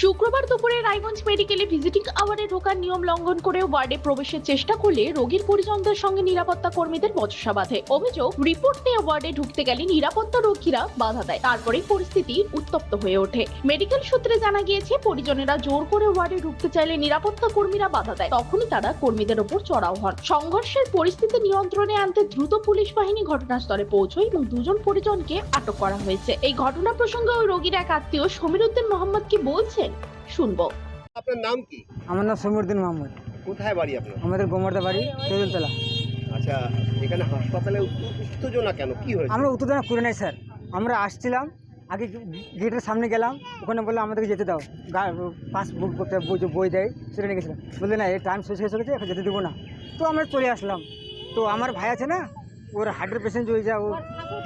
শুক্রবার দুপুরে রায়গঞ্জ মেডিকেলে ভিজিটিং আওয়ারে ঢোকার নিয়ম লঙ্ঘন করে ওয়ার্ডে প্রবেশের চেষ্টা করলে রোগীর পরিজনদের সঙ্গে নিরাপত্তা কর্মীদের বচসা বাঁধে। অভিযোগ, রিপোর্ট নিয়ে ওয়ার্ডে ঢুকতে গেলে নিরাপত্তা রক্ষীরা বাধা দেয়। তারপরেই পরিস্থিতি উত্তপ্ত হয়ে ওঠে। মেডিকেল সূত্রে জানা গিয়েছে, পরিজনেরা জোর করে ওয়ার্ডে ঢুকতে চাইলে নিরাপত্তা কর্মীরা বাধা দেয়। তখনই তারা কর্মীদের ওপর চড়াও হন। সংঘর্ষের পরিস্থিতি নিয়ন্ত্রণে আনতে দ্রুত পুলিশ বাহিনী ঘটনাস্থলে পৌঁছয় এবং দুজন পরিজনকে আটক করা হয়েছে। এই ঘটনা প্রসঙ্গে ওই রোগীর এক আত্মীয় সমীর উদ্দিন মোহাম্মদ কি বলছেন শুনব। আপনার নাম কি? আমার নাম সমীরুদ্দিন মোহাম্মদ কোথায় বাড়ি আপনার? আমাদের গোমরদা বাড়ি তেঁতুলতলা। আচ্ছা এখানে হাসপাতালে উত্তেজনা কেন? কি হয়েছে? আমরা উত্তেজনা করে নাই স্যার। আমরা আসছিলাম আগে গেটের সামনে গেলাম ওখানে বলল আমাদেরকে যেতে দাও। পাস বুক করতে বই যে বই দেয় সেটা নিয়ে গেছিলাম। বললে না এই টাইম শেষ হয়ে চলেছে এখন যেতে দেবো না। তো আমরা চলে আসলাম। তো আমার ভাই আছে না ওর হার্টের পেশেন্ট হয়ে যা ও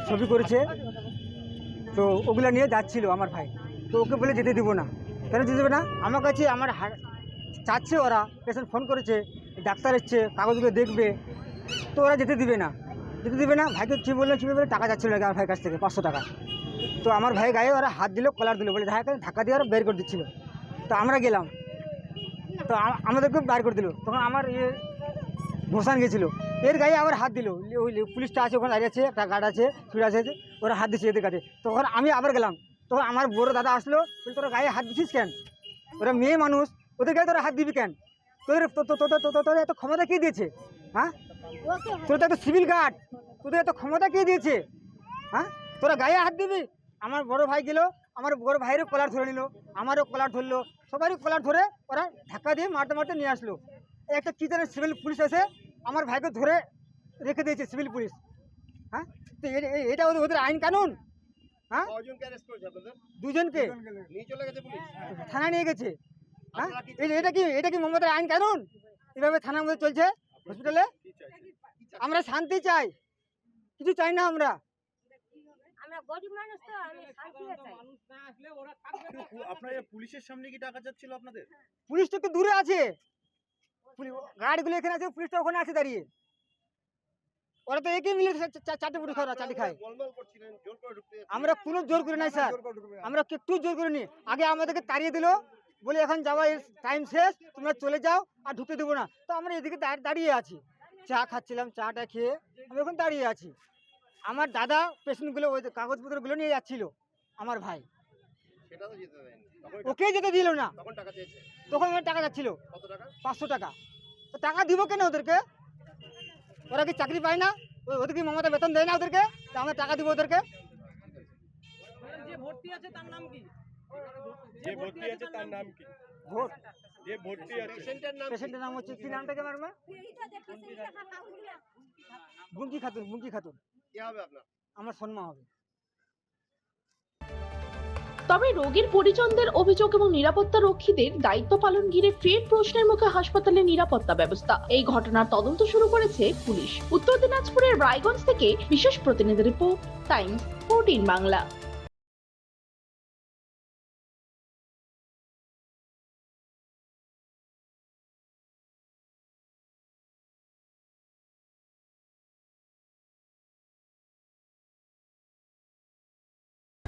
ছবি করেছে। তো ওগুলো নিয়ে যাচ্ছিল আমার ভাই। তো ওকে বলে যেতে দিব না। কেন যেতে দেবে না। আমার কাছে আমার চাচ্ছে ওরা পেশেন্ট ফোন করেছে, ডাক্তার এসছে, কাগজগুলো দেখবে। তো ওরা যেতে দিবে না। যেতে দিবে না, ভাইকে কী বলল, কী বলে টাকা যাচ্ছিল আমার ভাইয়ের কাছ থেকে, পাঁচশো টাকা। তো আমার ভাই গায়ে ওরা হাত দিল কলার দিল, বলে ধাক্কা ধাক্কা দিয়ে ওরা বের করে দিচ্ছিল। তো আমরা গেলাম। তো আম- আমাদেরকে বার করে দিল। তখন আমার ইয়ে ভোসান গেছিল। এর গায়ে আবার হাত দিল। ওই পুলিশটা আছে, ওখানে দাঁড়িয়ে আছে, একটা গার্ড আছে ছুটে আছে, ওরা হাত দিচ্ছে এদের কাছে। তখন আমি আবার গেলাম। তখন আমার বড় দাদা আসলো বলে তোরা গায়ে হাত দিছিস কেন? ওরা মেয়ে মানুষ, ওদের গায়ে তোরা হাত দিবি কেন? তোদের, তো- তো- তো- তো- তো- তোদের এত ক্ষমতা কে দিয়েছে? হ্যাঁ? তোর তো এত সিভিল গার্ড তোদের এত ক্ষমতা কে দিয়েছে? হ্যাঁ? তোরা গায়ে হাত দিবি? আমার বড় ভাই গেল, আমার বড় ভাইয়েরও কলার ধরে নিল, আমারও কলার ধরলো, সবারই কলার ধরে ওরা ধাক্কা দিয়ে মারতে মারতে নিয়ে আসলো। একটা কী সিভিল পুলিশ এসে আমার ভাইকে ধরে রেখে দিয়েছে সিভিল পুলিশ হ্যাঁ? তো এটা ওদের আইন কানুন? হ্যাঁ? দুজনকে? গেছে পুলিশ? থানায় নিয়ে গেছে। হ্যাঁ? এই- এটা কি এটা কি মমতার আইন কানুন? এভাবে থানার মধ্যে চলছে হসপিটালে আমরা শান্তি চাই। কিছু চাই না আমরা। আমরা গরিব মানুষ তো আমি শান্তিও চাই। আপনার এই পুলিশের সামনে কি টাকা যাচ্ছিল আপনাদের? পুলিশ তো একটু দূরে আছে। গাড়িগুলো এখানে আছে পুলিশটা ওখানে আছে দাঁড়িয়ে। ওরা তো একই মিলে চারটে পুলিশ ওরা চারটে খায়। আমরা কোনো জোর করে নাই স্যার। আমরা একটু জোর করে নি আগে আমাদেরকে তাড়িয়ে দিল বলে এখন যাওয়া টাইম শেষ তোমরা চলে যাও আর ঢুকতে দেবো না। তো আমরা এদিকে দাঁড়িয়ে আছি। চা খাচ্ছিলাম চাটা খেয়ে আমি এখন দাঁড়িয়ে আছি। আমার দাদা পেশেন্টগুলো ওই কাগজপত্রগুলো নিয়ে যাচ্ছিল আমার ভাই। ওকে যেতে দিল না। তখন টাকা চেয়েছে? আমার টাকা যাচ্ছিল। পাঁচশো টাকা। তো টাকা দিব কেন ওদেরকে? ওরা কি চাকরি পায় না? ওদের কি মমতা বেতন দেয় না ওদেরকে? তা আমরা টাকা দিব ওদেরকে? যে ভর্তি আছে তার নাম কি? যে ভর্তি আছে তার নাম কি? ভোট। যে ভর্তি আছে। পেশেন্টের নাম পেশেন্টের নাম হচ্ছে কি নামটাকে ম্যাডাম বুঙ্কি খাতুন বুঙ্কি খাতুন। কি হবে আপনার? আমার সন্মা হবে। তবে রোগীর পরিজনদের অভিযোগ এবং নিরাপত্তা রক্ষীদের দায়িত্ব পালন ঘিরে ফের প্রশ্নের মুখে হাসপাতালের নিরাপত্তা ব্যবস্থা। এই ঘটনার তদন্ত শুরু করেছে পুলিশ। উত্তর দিনাজপুরের রায়গঞ্জ থেকে বিশেষ প্রতিনিধি রিপোর্ট, টাইমস, ফোরটিন বাংলা।